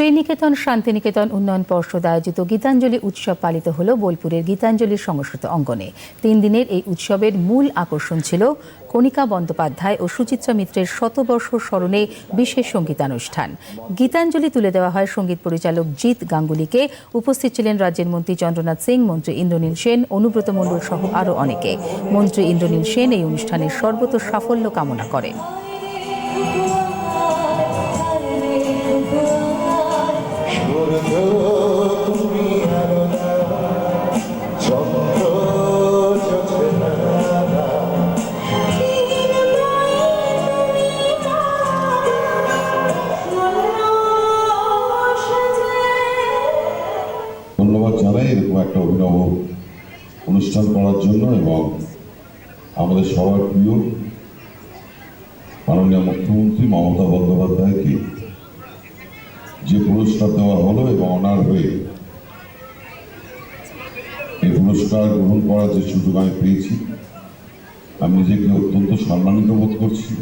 শ্রীনিকেতন শান্তিনিকেতন উন্নয়ন পর্ষদ আয়োজিত গীতাঞ্জলি উৎসব পালিত হল বোলপুরের গীতাঞ্জলি সংস্কৃত অঙ্গনে। তিন দিনের এই উৎসবের মূল আকর্ষণ ছিল কণিকা বন্দ্যোপাধ্যায় ও সুচিত্রা মিত্রের শতবর্ষ স্মরণে বিশেষ সঙ্গীতানুষ্ঠান। গীতাঞ্জলি তুলে দেওয়া হয় সংগীত পরিচালক জিৎ গাঙ্গুলিকে। উপস্থিত ছিলেন রাজ্যের মন্ত্রী চন্দ্রনাথ সিং, মন্ত্রী ইন্দ্রনীল সেন, অনুব্রত মণ্ডল সহ আরও অনেকে। মন্ত্রী ইন্দ্রনীল সেন এই অনুষ্ঠানের সর্বত সাফল্য কামনা করেন। ধন্যবাদ এরকম একটা অনুষ্ঠান করার জন্য এবং আমাদের সবার প্রিয় মাননীয় মুখ্যমন্ত্রী মমতা বন্দ্যোপাধ্যায়কে পুরস্কার দেওয়া হলো এবং অনার হয়ে এই পুরস্কার গ্রহণ করার যে সুযোগ আমি পেয়েছি, আমি নিজেকে অত্যন্ত সম্মানিত বোধ করছি।